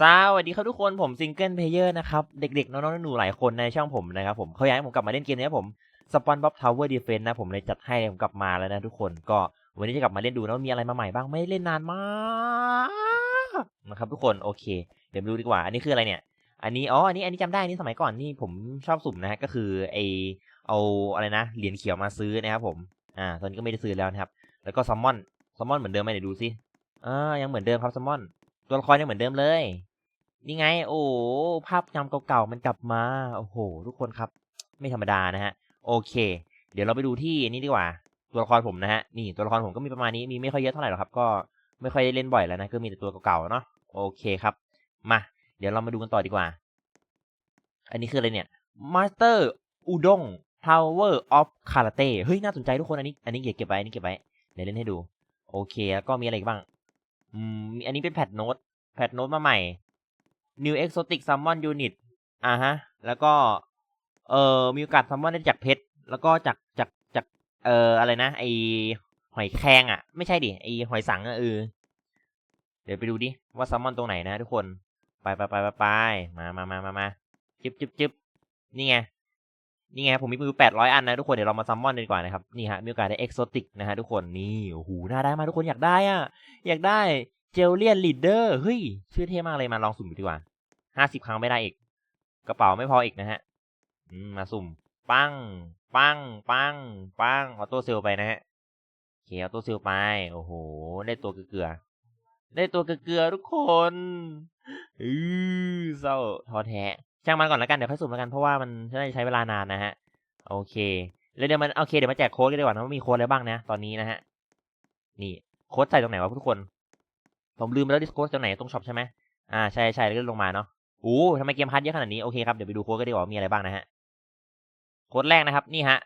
สวัสดีครับทุกคนผมซิงเกิลเพลเยอร์นะครับเด็กๆน้องๆหนูๆหลายคนในช่องผมนะครับผมเขาอยากให้ผมกลับมาเล่นเกมนี้ผมสปอนบ๊อบทาวเวอร์ดีเฟนนะผมเลยจัดให้ผมกลับมาแล้วนะทุกคนก็วันนี้จะกลับมาเล่นดูนะว่ามีอะไรมาใหม่บ้างไม่ได้เล่นนานมากนะครับทุกคนโอเค เดี๋ยวดูดีกว่า อันนี้คืออะไรเนี่ย อันนี้อ๋ออันนี้อันนี้จำได้อันนี่สมัยก่อนนี่ผมชอบสุ่มนะฮะก็คือไอเอาอะไรนะเหรียญเขียวมาซื้อนะครับผมอ่าตอนนี้ก็ไม่ได้ซื้อแล้วนะครับแล้วก็ซัมมอนซัมมอนเหมือนเดิมไหมเดี๋ยวดูสิอ่ายังเหมือนเดิมครับซัมมอน ตัวละครยังเหมือนเดิมเลย นี่ไง โอ้ภาพจำเก่าๆมันกลับมา โอ้โห ทุกคนครับ ไม่ธรรมดานะฮะ โอเค เดี๋ยวเราไปดูที่นี่ดีกว่า ตัวละครผมนะฮะ นี่ตัวละครผมก็มีประมาณนี้ มีไม่ค่อยเยอะเท่าไหร่หรอกครับ ก็ไม่ค่อยได้เล่นบ่อยแล้วนะ ก็มีแต่ตัวเก่าๆเนาะ โอเคครับ มา เดี๋ยวเรามาดูกันต่อดีกว่า อันนี้คืออะไรเนี่ย Master Udon Power of Karate เฮ้ย น่าสนใจทุกคน อันนี้ อันนี้เก็บไว้ อันนี้เก็บไว้ เดี๋ยวเล่นให้ดู โอเค แล้วก็มีอะไรอีกบ้าง อืมอันนี้เป็นแพทโน้ตแพทโน้ตมาใหม่ New Exotic Summon Unit อ่าฮะ แล้วก็ เอ่อมีโอกาสซัมมอนได้จากเพชร แล้วก็จากจากจากเอ่ออะไรนะ ไอหอยแครงอะ ไม่ใช่ดิ ไอหอยสังอะเออ เดี๋ยวไปดูดิ ว่าซัมมอนตรงไหนนะทุกคน ไปไปไปไปไปมามามามามาจึ๊บจึ๊บจึ๊บนี่ไง นี่ไงผมมีมือแปดร้อยอันนะทุกคนเดี๋ยวเรามาซัมมอนดีกว่านะครับนี่ฮะมีโอกาสได้เอ็กโซติกนะฮะทุกคนนี่โอ้โหน่าได้มากทุกคนอยากได้อะอยากได้เจลเลียนลีดเดอร์เฮ้ยชื่อเท่มากเลยมาลองสุ่มดูดีกว่าห้าสิบครั้งไม่ได้อีก กระเป๋าไม่พออีกนะฮะมมาสุ่ม ปัง ปัง ปัง ปังออโต้เซลไปนะฮะโอเคออโต้เซลไป โอ้โห ได้ตัวเกลือได้ตัวเกลือทุกคนอือเศร้าท้อแท้ ช่างมันก่อนแล้วกันเดี๋ยวค่อยสุ่มแล้วกันเพราะว่ามันน่าจะใช้เวลานานนะฮะโอเคแล้วเดี๋ยวมันโอเคเดี๋ยวมาแจกโค้ดกันดีกว่านะว่ามีโค้ดอะไรบ้างนะตอนนี้นะฮะนี่โค้ดใส่ตรงไหนวะทุกคน ผมลืมไปแล้วดิสโค้ดตรงไหนตรงช็อปใช่ไหมอ่าใช่ใช่แล้วก็ลงมาเนาะโอ้ทำไมเกมพัดเยอะขนาดนี้โอเคครับเดี๋ยวไปดูโค้ดกันดีกว่ามีอะไรบ้างนะฮะโค้ดแรกนะครับนี่ฮะ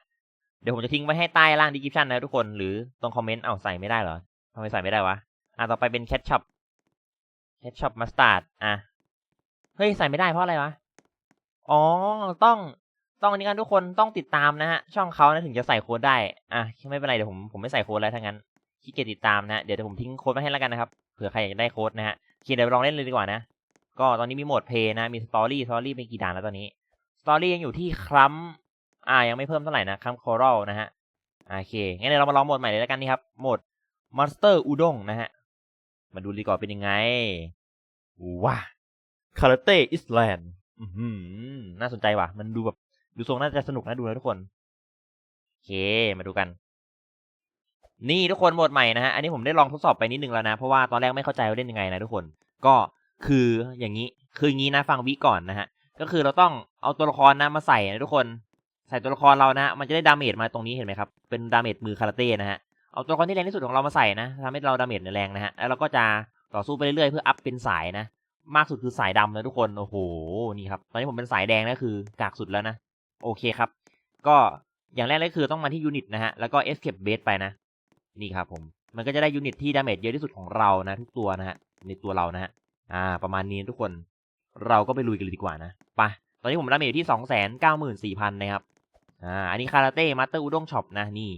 เดี๋ยวผมจะทิ้งไว้ให้ใต้ล่างดีคริปชันนะทุกคนหรือตรงคอมเมนต์เอาใส่ไม่ได้เหรอทำไมใส่ไม่ได้วะอ่าต่อไปเป็นแคชช็อปแคชช็อปมัสตาร์ดอะเฮ้ยใส่ไม่ได้เพราะอะไรวะ อ๋อ ต้องต้องอันนี้กันทุกคนต้องติดตามนะฮะ ช่องเขานะถึงจะใส่โค้ดได้ อะไม่เป็นไรเดี๋ยวผมผมไม่ใส่โค้ดแล้วทั้งนั้นขี้เกียจติดตามนะเดี๋ยวผมทิ้งโค้ดไว้ให้แล้วกันนะครับเผื่อใครอยากได้โค้ดนะฮะโอเคเดี๋ยวลองเล่นเลยดีกว่านะ ก็ตอนนี้มีโหมดเพย์นะมีสตอรี่สตอรี่เป็นกี่ด่านแล้วตอนนี้สตอรี่ยังอยู่ที่คลัมอ่ายังไม่เพิ่มเท่าไหร่นะคลัมคอรัลนะฮะโอเคงั้นเดี๋ยวเรามาลองโหมดใหม่เลยแล้วกันนี่ครับโหมดมอนสเตอร์อุด้งนะฮะมาดูดีกว่าเป็นยังไงว้าคาราเต้อิสแลนด์ น่าสนใจว่ะ มันดูแบบดูทรงน่าจะสนุกนะดูนะทุกคนโอเคมาดูกัน นี่ทุกคนโหมดใหม่นะฮะอันนี้ผมได้ลองทดสอบไปนิดนึงแล้วนะ เพราะว่าตอนแรกไม่เข้าใจว่าเล่นยังไงนะทุกคน ก็คืออย่างนี้ คืองี้นะฟังวิก่อนนะฮะ ก็คือเราต้องเอาตัวละครนะมาใส่นะทุกคน ใส่ตัวละครเรานะฮะมันจะได้ดาเมจมาตรงนี้เห็นไหมครับ เป็นดาเมจมือคาราเต้นะฮะ เอาตัวละครที่แรงที่สุดของเรามาใส่นะทำให้เราดาเมจแรงนะฮะ แล้วเราก็จะต่อสู้ไปเรื่อยๆเพื่ออัพเป็นสายนะ มากสุดคือสายดำนะทุกคน โอ้โห นี่ครับ ตอนนี้ผมเป็นสายแดงนะคือกากสุดแล้วนะ โอเคครับ ก็อย่างแรกเลยคือต้องมาที่ยูนิตนะฮะ แล้วก็ escape base ไปนะ นี่ครับผม มันก็จะได้ยูนิตที่ดาเมจเยอะที่สุดของเรานะ ทุกตัวนะฮะ ในตัวเรานะฮะ อ่า ประมาณนี้ทุกคน เราก็ไปลุยกันเลยดีกว่านะ ไป ตอนนี้ผมดาเมจอยู่ที่สองแสนเก้าหมื่นสี่พันนะครับ อ่า อันนี้คาราเต้มาสเตอร์อุด้งช็อปนะ นี่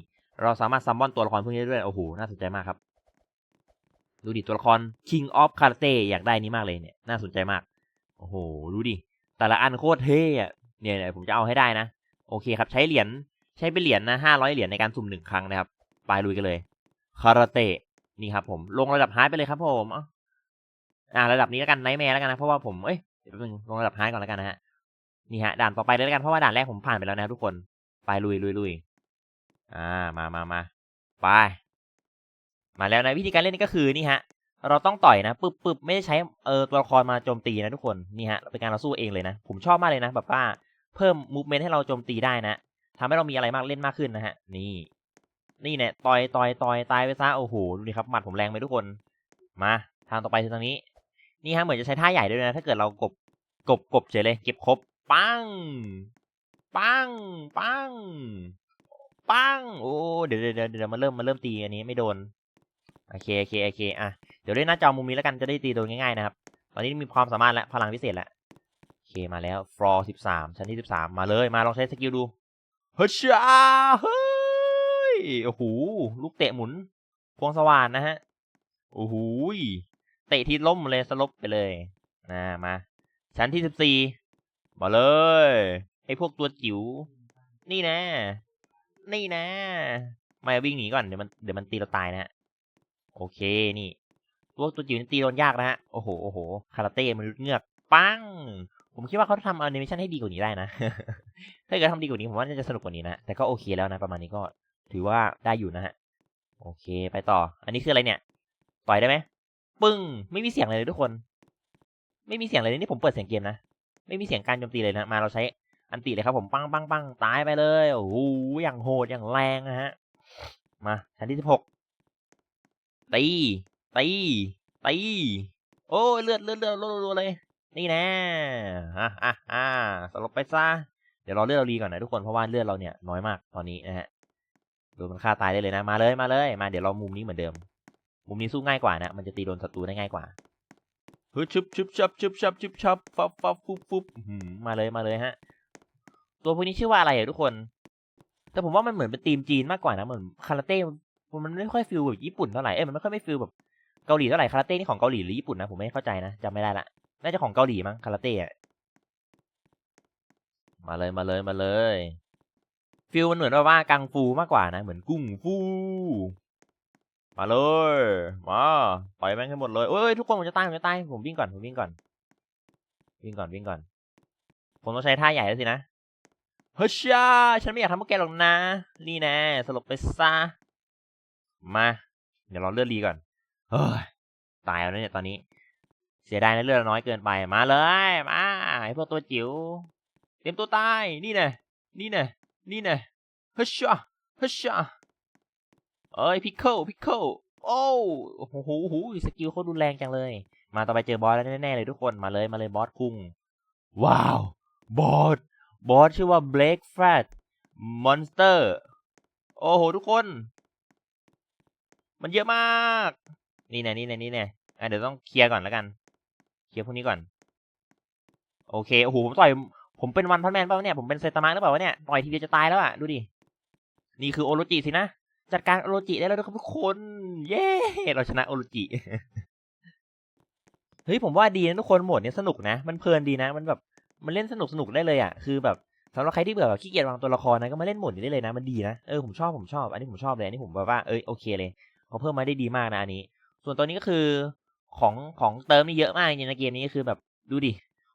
เราสามารถซัมมอนตัวละครพวกนี้ได้ด้วย โอ้โห น่าสนใจมากครับ ดูดิตัวละคร King of Karate อยากได้นี้มากเลยเนี่ย น่าสนใจมาก โอ้โห ดูดิ แต่ละอันโคตรเท่อะเนี่ยเนี่ยผมจะเอาให้ได้นะ โอเคครับ ใช้เหรียญ ใช้เป็นเหรียญนะห้าร้อยเหรียญในการสุ่มหนึ่งครั้งนะครับ ไปลุยกันเลย คาราเต้นี่ครับผม ลงระดับฮาร์ดไปเลยครับผมอะอ่า ระดับนี้แล้วกันไนท์แมร์แล้วกันนะ เพราะว่าผม เอ้ยเดี๋ยวแป๊บนึงลงระดับฮาร์ดก่อนแล้วกันนะฮะ นี่ฮะ ด่านต่อไปเลยแล้วกัน เพราะว่าด่านแรกผมผ่านไปแล้วนะทุกคน ไปลุยลุยลุยอ่า มามามาไป มาแล้วนะวิธีการเล่นนี่ก็คือนี่ฮะเราต้องต่อยนะปึ๊บปึ๊บไม่ได้ใช้เออตัวละครมาโจมตีนะทุกคนนี่ฮะเป็นการเราสู้เองเลยนะ ผมชอบมากเลยนะแบบว่าเพิ่มมูฟเมนต์ให้เราโจมตีได้นะทำให้เรามีอะไรมากเล่นมากขึ้นนะฮะนี่ นี่เนี่ยต่อยต่อยต่อยตายไปซะโอ้โหดูดิครับหมัดผมแรงไปทุกคนมาทางต่อไปคือทางนี้ นี่ฮะเหมือนจะใช้ท่าใหญ่ด้วยนะ ถ้าเกิดเรากบกบกบเฉยเลย เก็บครบปังปังปังปังโอ้เดี๋ยวเดี๋ยวเดี๋ยวมาเริ่มมาเริ่มตีอันนี้ไม่โดน โอเคโอเคโอเคอะเดี๋ยวเล่นหน้าจอมุมนี้แล้วกันจะได้ตีโดนง่ายๆนะครับ ตอนนี้มีความสามารถและพลังพิเศษแล้วโอเคมาแล้วฟลอร์สิบสามชั้นที่สิบสามมาเลยมาลองใช้สกิลดูเฮ้ยช้าเฮ้ยโอ้โหลูกเตะหมุน พวงสว่านนะฮะโอ้โหเตะทีล้มเลยสลบไปเลยนะมาชั้นที่สิบสี่มาเลยไอพวกตัวจิ๋วนี่นะ นี่นะ ไม่วิ่งหนีก่อนเดี๋ยวมันเดี๋ยวมันตีเราตายนะฮะ โอเคนี่ตัวตัวจิ๋วนี่ตีโดนยากนะฮะโอ้โหโอ้โหคาราเต้มนุษย์เงือกปังผมคิดว่าเขาทำแอนิเมชันให้ดีกว่านี้ได้นะ ถ้าเกิดทำดีกว่านี้ผมว่าน่าจะสนุกกว่านี้นะ แต่ก็โอเคแล้วนะประมาณนี้ก็ถือว่าได้อยู่นะฮะ โอเคไปต่อ อันนี้คืออะไรเนี่ย ต่อยได้ไหมปึ้ง ไม่มีเสียงเลยทุกคน ไม่มีเสียงเลยนี่ผมเปิดเสียงเกมนะ ไม่มีเสียงการโจมตีเลยนะ มาเราใช้อันติเลยครับผม ปังปังปังตายไปเลย โอ้โห อย่างโหด อย่างแรงนะฮะ มาชั้นที่สิบหก ตีตีตีโอ้เลือดเลือดเลือดรัวๆเลย นี่แน่อะอะอะสลบไปซะเดี๋ยวรอเลือดเรารีก่อนนะทุกคนเพราะว่าเลือดเราเนี่ยน้อยมากตอนนี้นะฮะโดนมันฆ่าตายได้เลยนะมาเลยมาเลยมาเดี๋ยวเรามุมนี้เหมือนเดิม มุมนี้สู้ง่ายกว่านะมันจะตีโดนศัตรูได้ง่ายกว่าฮึชุบชุบชับชุบชับชุบชับฟับฟับฟุบฟุบมาเลยมาเลยฮะ ตัวพวกนี้ชื่อว่าอะไรอะทุกคน แต่ผมว่ามันเหมือนเป็นทีมจีนมากกว่านะเหมือนคาราเต้ มันไม่ค่อยฟิลแบบญี่ปุ่นเท่าไหร่เอ้ยมันไม่ค่อยไม่ฟิลแบบเกาหลีเท่าไหร่คาราเต้นี่ของเกาหลีหรือญี่ปุ่นนะผมไม่เข้าใจนะจำไม่ได้ละน่าจะของเกาหลีมั้งคาราเต้อะมาเลยมาเลยมาเลยฟิลมันเหมือนว่ากังฟูมากกว่านะ เหมือนกุ้งฟูมาเลยมาปล่อยแม่งให้หมดเลยเอ้ยทุกคนผมจะตายผมจะตายผมวิ่งก่อนผมวิ่งก่อน วิ่งก่อนวิ่งก่อน ผมต้องใช้ท่าใหญ่แล้วสินะเฮ้ยช่าฉันไม่อยากทำพวกแกหรอกนะนี่แน่สลบไปซะ มา เดี๋ยวเราเลือดรีก่อน เฮ้ย ตายแล้วเนี่ยตอนนี้ เสียดายนะเลือดน้อยเกินไป มาเลย มาไอพวกตัวจิ๋ว เตรียมตัวตาย นี่แน่นี่แน่นี่แน่เฮ้ยช่าเฮ้ยช่าเอ้ยพิคเกิลพิคเกิลโอ้โอ้โหโอ้โหสกิลเขารุนแรงจังเลย มาต่อไปเจอบอสแล้วแน่ๆเลยทุกคน มาเลย มาเลยบอสคุง ว้าว บอส บอสชื่อว่า Blake Fat Monster โอ้โห ทุกคน มันเยอะมาก นี่แน่นี่แน่นี่แน่อะเดี๋ยวต้องเคลียร์ก่อนแล้วกัน เคลียร์พวกนี้ก่อน โอเค โอ้โห ผมต่อย ผมเป็นวันพันแมนเปล่าเนี่ย ผมเป็นไซตามะหรือเปล่าวะเนี่ย ต่อยทีเดียวจะตายแล้วอะ ดูดิ นี่คือโอโรจิสินะ จัดการโอโรจิได้แล้วทุกคน เย้ เราชนะโอโรจิ เฮ้ย ผมว่าดีนะทุกคนโหมดเนี้ยสนุกนะ มันเพลินดีนะ มันแบบ มันเล่นสนุกสนุกได้เลยอะ คือแบบสำหรับใครที่เบื่อแบบขี้เกียจวางตัวละครนะก็มาเล่นโหมดนี้ได้เลยนะมันดีนะเออผมชอบผมชอบอันนี้ผมชอบเลยอันนี้ผมแบบว่าเออโอเคเลย เขาเพิ่มมาได้ดีมากนะอันนี้ ส่วนตัวนี้ก็คือของของเติมนี่เยอะมากจริงนะเกมนี้คือแบบดูดิ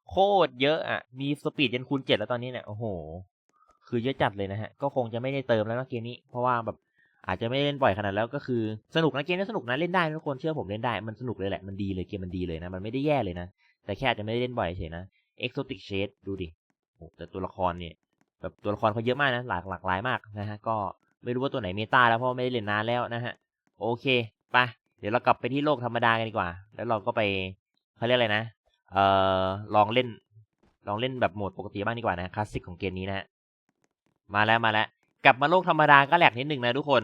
โคตรเยอะอะ มีสปีดยันคูณเจ็ดแล้วตอนนี้เนี่ย โอ้โห คือเยอะจัดเลยนะฮะ ก็คงจะไม่ได้เติมแล้วนะเกมนี้ เพราะว่าแบบอาจจะไม่เล่นบ่อยขนาดแล้วก็คือสนุกนะเกมนี้สนุกนะเล่นได้ทุกคนเชื่อผมเล่นได้ มันสนุกเลยแหละ มันดีเลยเกมมันดีเลยนะ มันไม่ได้แย่เลยนะ แต่แค่อาจจะไม่ได้เล่นบ่อยเฉยนะ Exotic Shade ดูดิโอ้แต่ตัวละครเนี่ยแบบตัวละครเขาเยอะมากนะ หลากหลากหลายมากนะฮะ ก็ไม่รู้ว่าตัวไหนเมตาแล้วเพราะไม่ได้เล่นนานแล้วนะฮะ โอเคไปเดี๋ยวเรากลับไปที่โลกธรรมดากันดีกว่า แล้วเราก็ไปเขาเรียกอะไรนะ เอ่อ ลองเล่น ลองเล่นแบบโหมดปกติบ้างดีกว่านะ คลาสสิกของเกมนี้นะฮะ มาแล้วมาแล้ว กลับมาโลกธรรมดาก็แหลกนิดหนึ่งนะทุกคน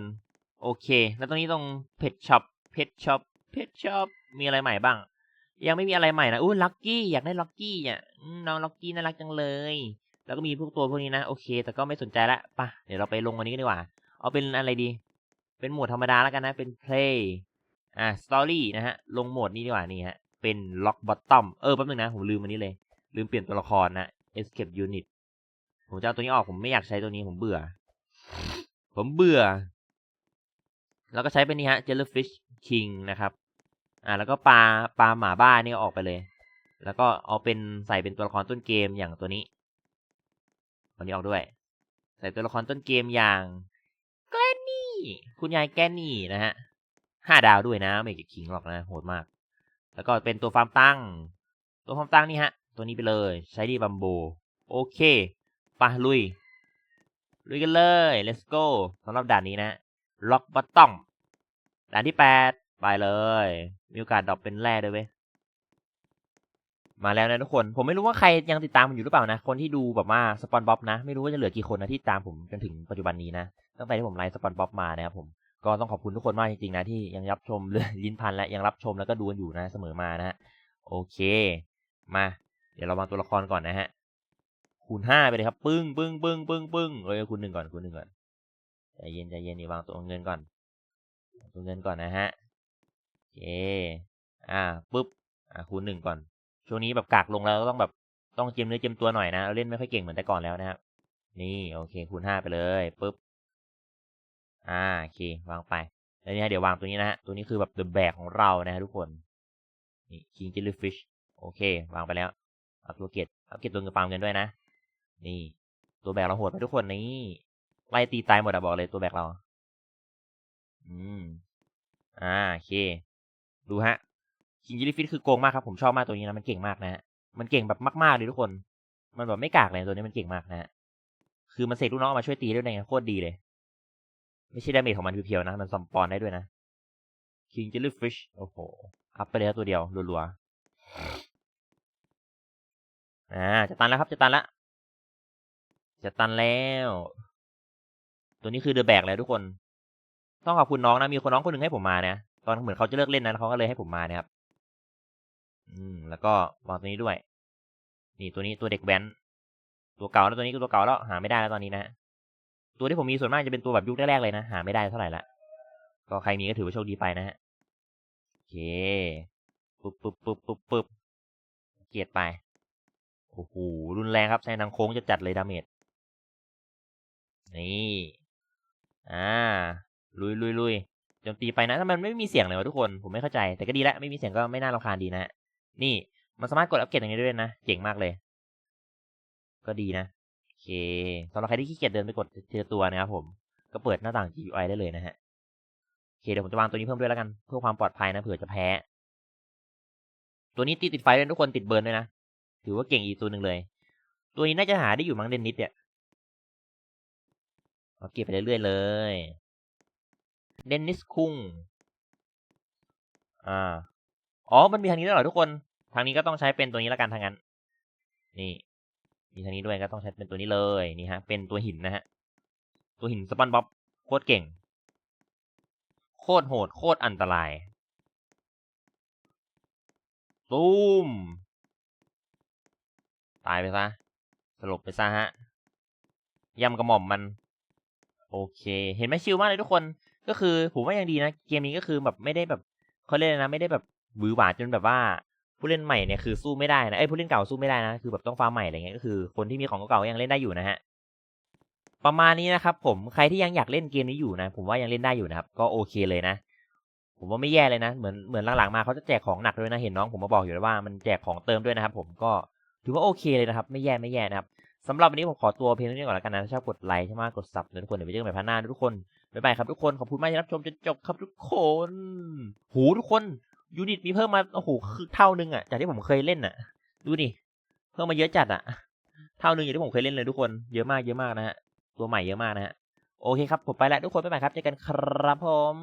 โอเค แล้วตรงนี้ตรงเพจช็อป เพจช็อป เพจช็อป มีอะไรใหม่บ้าง ยังไม่มีอะไรใหม่นะอู้ลักกี้อยากได้ลักกี้เนี่ยน้องลักกี้น่ารักจังเลย แล้วก็มีพวกตัวพวกนี้นะ โอเค แต่ก็ไม่สนใจละปะเดี๋ยวเราไปลงวันนี้กันดีกว่า เอาเป็นอะไรดี เป็นโหมดธรรมดาแล้วกันนะ เป็น play อ่า story นะฮะ ลงโหมดนี้ดีกว่านี่ฮะ เป็น lock bottom เออ แป๊บนึงนะ ผมลืมอันนี้เลย ลืมเปลี่ยนตัวละครนะ escape unit ผมจะเอาตัวนี้ออก ผมไม่อยากใช้ตัวนี้ ผมเบื่อ ผมเบื่อ แล้วก็ใช้เป็นนี่ฮะ jellyfish king นะครับ อ่า แล้วก็ปลา ปลาหมาบ้านี่ออกไปเลย แล้วก็เอาเป็นใส่เป็นตัวละครต้นเกมอย่างตัวนี้ตัวนี้ออกด้วย ใส่ตัวละครต้นเกมอย่าง คุณยายแกนี่นะฮะห้าดาวด้วยนะ ไม่เก็บคิงหรอกนะ โหดมาก แล้วก็เป็นตัวฟาร์มตั้ง ตัวฟาร์มตั้งนี่ฮะ ตัวนี้ไปเลย ใช้ดีบัมโบ โอเคปะลุย ลุยกันเลย let's go สำหรับด่านนี้นะ lock bottom ด่านที่แปดไปเลย มีโอกาสดรอปเป็นแร่ด้วยเว้ย มาแล้วนะทุกคน ผมไม่รู้ว่าใครยังติดตามผมอยู่หรือเปล่านะ คนที่ดูแบบว่าสปอนบ๊อบนะ ไม่รู้ว่าจะเหลือกี่คนนะที่ตามผมจนถึงปัจจุบันนี้นะ ตั้งแต่ที่ผมไลฟ์สปอนบ๊อบมานะครับผม ก็ต้องขอบคุณทุกคนมากจริงๆนะที่ยังรับชมเรื่องลิ้นพันและยังรับชมแล้วก็ดูกันอยู่นะเสมอมานะฮะ โอเค มา เดี๋ยวเรามาตัวละครก่อนนะฮะ คูณห้าไปเลยครับ ปึ้งปึ้งปึ้งปึ้งปึ้งเอ้ยคูณหนึ่งก่อนคูณหนึ่งก่อน ใจเย็นใจเย็นนี่วางตัวเงินก่อน ตัวเงินก่อนนะฮะ โอเค อ่าปุ๊บ อ่าคูณหนึ่งก่อน ช่วงนี้แบบกากลงแล้วต้องแบบต้องเจียมเนื้อเจียมตัวหน่อยนะเราเล่นไม่ค่อยเก่งเหมือนแต่ก่อนแล้วนะครับนี่โอเคคูณห้าไปเลยปุ๊บอ่าโอเควางไปแล้วนี่ฮะเดี๋ยววางตัวนี้นะฮะตัวนี้คือแบบ the bag ของเรานะฮะทุกคนนี่ king jellyfish โอเควางไปแล้วเอาตัวเกตเอาเกตตัวเงินปาล์มกันด้วยนะ นี่ตัวแบกเราโหดไปทุกคนนี่ไล่ตีตายหมดอะบอกเลยตัวแบกเรา อืม อ่าโอเค ดูฮะ คิงจิลิฟิตคือโกงมากครับผมชอบมากตัวนี้นะมันเก่งมากนะฮะมันเก่งแบบมากๆเลยทุกคน มันแบบไม่กากเลยตัวนี้มันเก่งมากนะฮะคือมันเสกลูกน้องมาช่วยตีด้วยไงโคตรดีเลย ไม่ใช่ดาเมจของมันเพียวๆนะ มันซัมปอนได้ด้วยนะคิงจิลิฟิชโอ้โหอัพไปเลยตัวเดียวรัวๆอ่าจะตันแล้วครับ จะตันแล้วจะตันแล้ว ตัวนี้คือเดอะแบกเลยทุกคน ต้องขอบคุณน้องนะ มีคนน้องคนหนึ่งให้ผมมานะตอนเหมือนเขาจะเลิกเล่นนะเขาก็เลยให้ผมมานะครับ อืม แล้วก็วางตัวนี้ด้วย นี่ตัวนี้ตัวเด็กแว้น ตัวเก่าแล้วตัวนี้ก็ตัวเก่าแล้วหาไม่ได้แล้วตอนนี้นะ ตัวที่ผมมีส่วนมากจะเป็นตัวแบบยุคแรกๆเลยนะ หาไม่ได้เท่าไหร่ละ ก็ใครมีก็ถือว่าโชคดีไปนะฮะ โอเค ปุ๊บปุ๊บปุ๊บปุ๊บปุ๊บเกียรไป โอ้โห รุนแรงครับใช้นางโค้งจะจัดเลยดาเมจ นี่ อ่า ลุยลุยลุยโจมตีไปนะถ้ามันไม่มีเสียงเลยวะทุกคน ผมไม่เข้าใจ แต่ก็ดีแล้ว ไม่มีเสียงก็ไม่น่ารำคาญดีนะ นี่มันสามารถกดอัปเกรดอย่างนี้ได้ด้วยนะเจ๋งมากเลย ก็ดีนะโอเคสำหรับใครที่ขี้เกียจเดินไปกดทีละตัวนะครับผมก็เปิดหน้าต่าง GUI ได้เลยนะฮะโอเคเดี๋ยวผมจะวางตัวนี้เพิ่มด้วยแล้วกันเพื่อความปลอดภัยนะเผื่อจะแพ้ ตัวนี้ตีติดไฟด้วยทุกคนติดเบิร์นด้วยนะถือว่าเก่งอีกตัวหนึ่งเลย ตัวนี้น่าจะหาได้อยู่มั้งเดนนิดเนี่ยเอาเก็บไปเรื่อยๆเลยเดนนิสคุงอ่าอ๋อมันมีทางนี้ด้วยเหรอทุกคน ทางนี้ก็ต้องใช้เป็นตัวนี้แล้วกันทางนั้น นี่ มีทางนี้ด้วยก็ต้องใช้เป็นตัวนี้เลยนี่ฮะ เป็นตัวหินนะฮะ ตัวหินสปันบ๊อบโคตรเก่ง โคตรโหดโคตรอันตรายตูมตายไปซะสลบไปซะฮะยำกระหม่อมมัน โอเค เห็นไหมชิลมากเลยทุกคน ก็คือผมว่ายังดีนะ เกมนี้ก็คือแบบไม่ได้แบบเขาเรียกนะ ไม่ได้แบบหวือหวาจนแบบว่า ผู้เล่นใหม่เนี่ยคือสู้ไม่ได้นะเอ้ยผู้เล่นเก่าสู้ไม่ได้นะคือแบบต้องฟาร์มใหม่อะไรเงี้ยก็คือคนที่มีของเก่าๆยังเล่นได้อยู่นะฮะประมาณนี้นะครับผมใครที่ยังอยากเล่นเกมนี้อยู่นะ ผมว่ายังเล่นได้อยู่นะครับก็โอเคเลยนะ ผมว่าไม่แย่เลยนะเหมือนเหมือนหลังๆมาเขาจะแจกของหนักด้วยนะเห็นน้องผมมาบอกอยู่แล้วว่ามันแจกของเติมด้วยนะครับ ผมก็ถือว่าโอเคเลยนะครับ ไม่แย่ไม่แย่นะครับสำหรับวันนี้ผมขอตัวเพียงเท่านี้ก่อนแล้วกันนะถ้าชอบกดไลค์ใช่ไหมกดซับทุกคนเดี๋ยวไปเจอกันใหม่พันหน้าทุกคนบ๊ายบายครับทุกคนขอบคุณมากที่รับชมจนจบครับทุกคน หูทุกคน ยูนิตมีเพิ่มมาโอ้โหคือเท่านึงอะจากที่ผมเคยเล่นอะ ดูดิเพิ่มมาเยอะจัดอะ เท่านึงอย่างที่ผมเคยเล่นเลยทุกคนเยอะมากเยอะมากนะฮะตัวใหม่เยอะมากนะฮะโอเคครับผมไปแล้วทุกคนไปใหม่ครับเจอกันครับผม